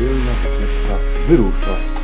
niedzielna wycieczka wyrusza.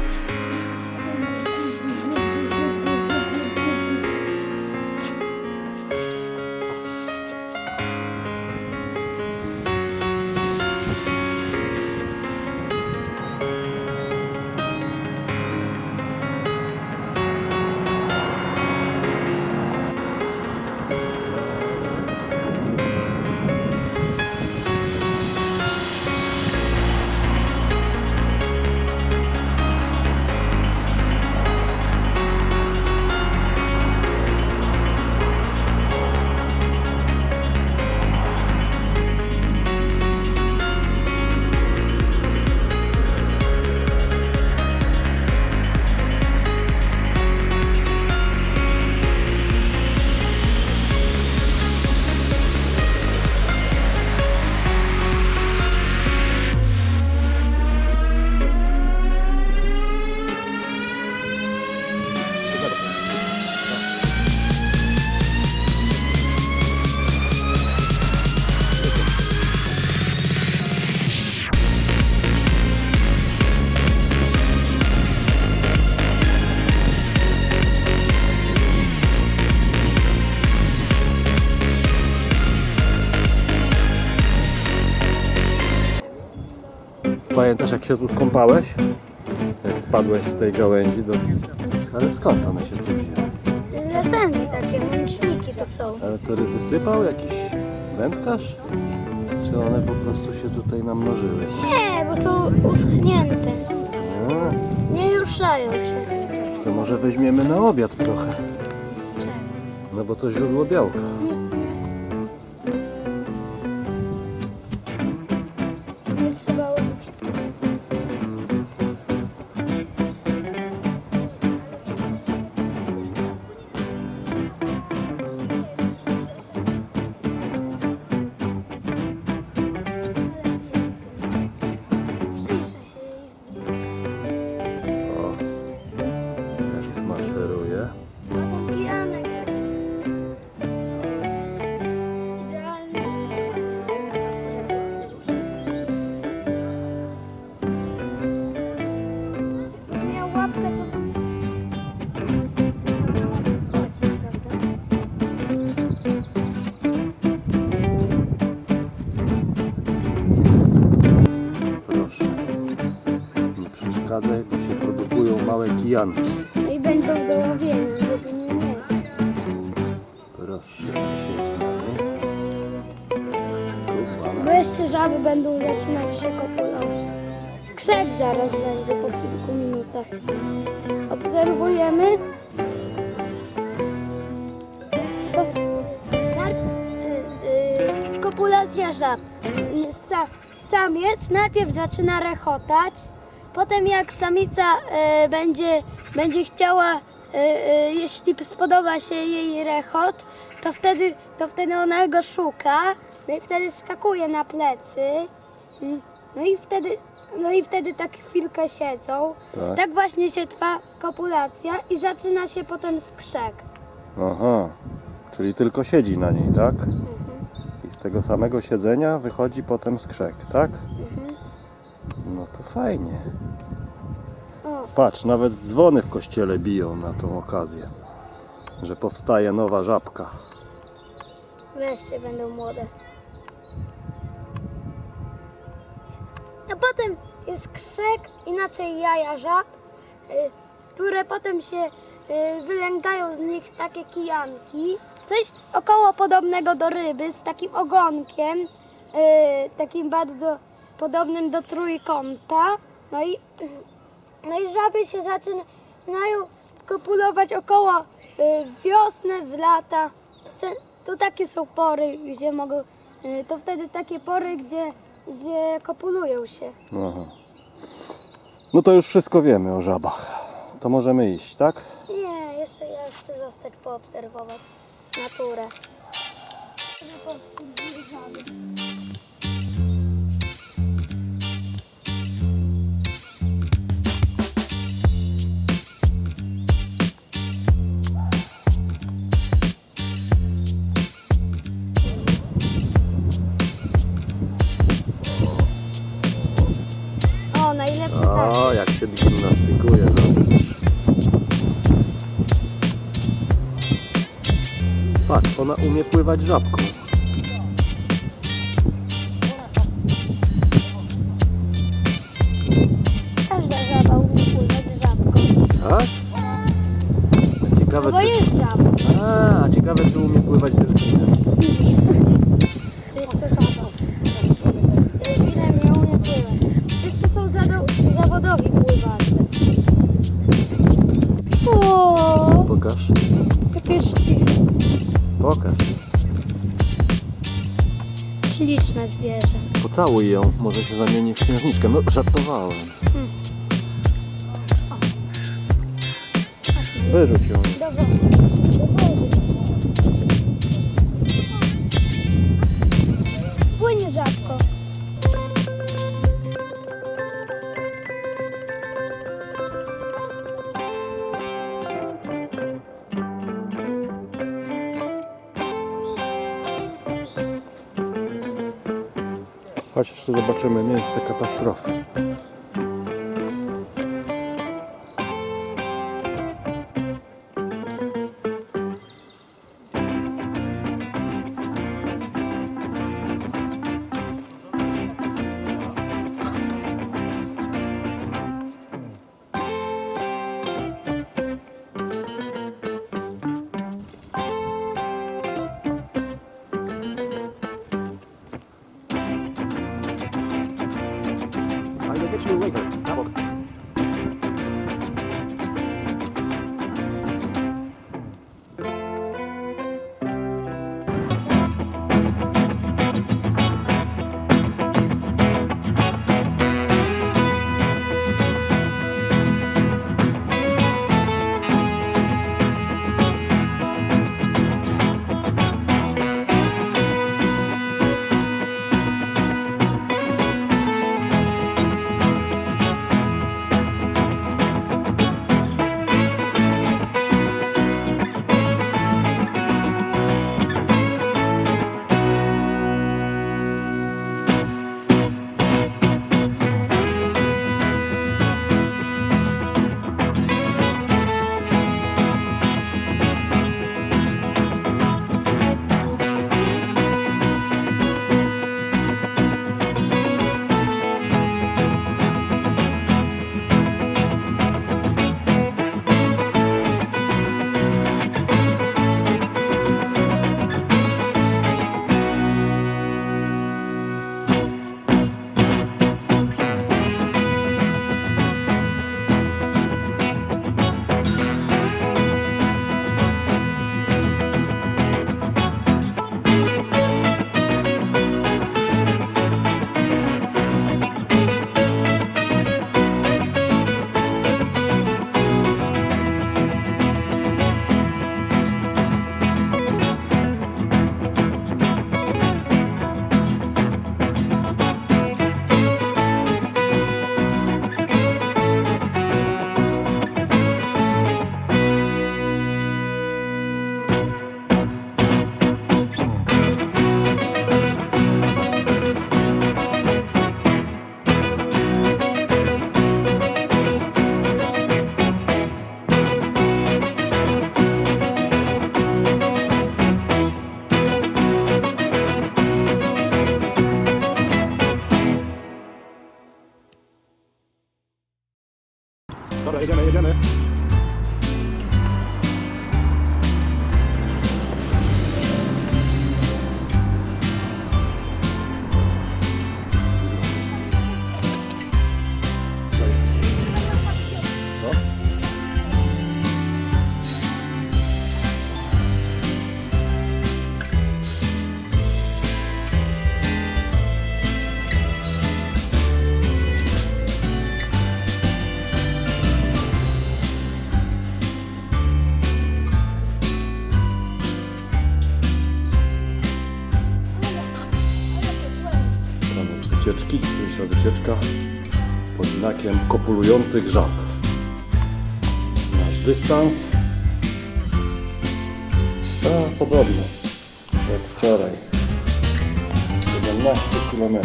Pamiętasz jak się tu skąpałeś? Jak spadłeś z tej gałęzi do... Ale skąd one się tu wzięły? Lesenki takie, łączniki to są. Ale to wysypał jakiś wędkarz? Czy one po prostu się tutaj namnożyły? Nie, bo są uschnięte. A, Nie ruszają się. to może weźmiemy na obiad trochę. No bo to źródło białka. Nie małe kijanki. I będą do łowienia, żeby nie. Proszę. Tu Bo jeszcze żaby będą zaczynać się kopulować. Skrzek zaraz będzie po kilku minutach. Obserwujemy. To y- y- kopulacja żab. Sa- samiec najpierw zaczyna rechotać, potem jak samica y, będzie, będzie chciała, y, y, jeśli spodoba się jej rechot, to wtedy, to wtedy ona go szuka, no i wtedy skakuje na plecy. Mm, No i wtedy, no i wtedy tak chwilkę siedzą. Tak. Tak właśnie się trwa kopulacja i zaczyna się potem skrzek. Aha, czyli tylko siedzi na niej, tak? I z tego samego siedzenia wychodzi potem skrzek, tak? No to fajnie. Patrz, nawet dzwony w kościele biją na tą okazję, że powstaje nowa żabka. wreszcie będą młode. A potem jest krzek, inaczej jaja żab, y, które potem się y, wylęgają z nich takie kijanki. Coś około podobnego do ryby, z takim ogonkiem, y, takim bardzo podobnym do trójkąta. No i, no i żaby się zaczynają kopulować około y, wiosny, w lata. To takie są pory, gdzie mogą, y, to wtedy takie pory, gdzie, gdzie kopulują się. Aha. No to już wszystko wiemy o żabach. To możemy iść, tak? Nie, jeszcze ja chcę zostać poobserwować naturę. O, jak się gimnastykuje. zobacz. Patrz, ona umie pływać żabką. Każda żaba umie pływać żabką. Tak? Ciekawe, Bo czy... jest żaba. A, ciekawe, czy umie pływać delfinem. Pokaż. Pokaż. Śliczne zwierzę. Pocałuj ją, może się zamieni w księżniczkę. No, żartowałem. Wyrzuć ją. Dobra. Jeszcze zobaczymy miejsce katastrofy. You later. Wycieczki, dzisiejsza wycieczka pod znakiem kopulujących żab. Nasz dystans a, podobny jak wczoraj 17 km.